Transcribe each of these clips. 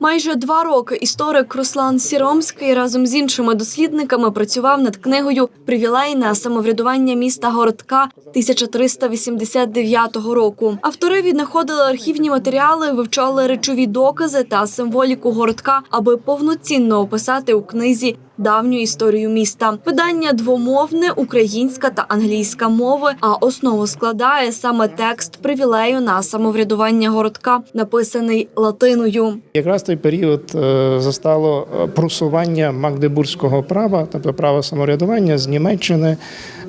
Майже два роки історик Руслан Сіромський разом з іншими дослідниками працював над книгою Привілейне самоврядування міста городка 1389 року. Автори віднаходили архівні матеріали, вивчали речові докази та символіку городка, аби повноцінно описати у книзі давню історію міста. Видання двомовне, українська та англійська мови. А основу складає саме текст привілею на самоврядування городка, написаний латиною. Якраз той період е, застало е, просування магдебурзького права, тобто права самоврядування з Німеччини,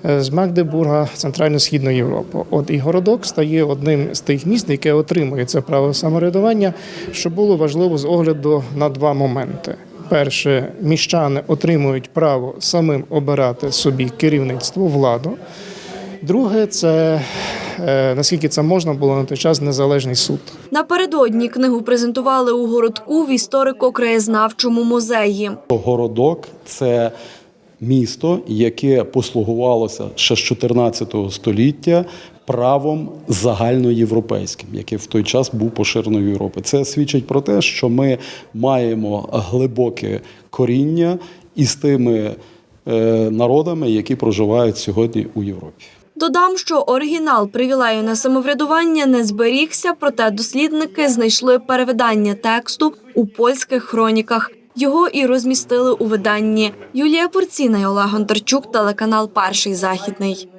е, з Магдебурга центрально-східну Європу. От і городок стає одним з тих міст, яке отримує це право самоврядування, що було важливо з огляду на два моменти. Перше, міщани отримують право самим обирати собі керівництво, владу. Друге, це е, наскільки це можна було на той час незалежний суд. Напередодні книгу презентували у городку в історико-краєзнавчому музеї. Городок це місто, яке послугувалося ще з 14 століття правом загальноєвропейським, який в той час був поширеною в Європі. Це свідчить про те, що ми маємо глибоке коріння із тими е, народами, які проживають сьогодні у Європі. Додам, що оригінал привілею на самоврядування не зберігся, проте дослідники знайшли перевидання тексту у польських хроніках. Його і розмістили у виданні. Юлія Порціна і Олег Гонтарчук, телеканал Перший західний.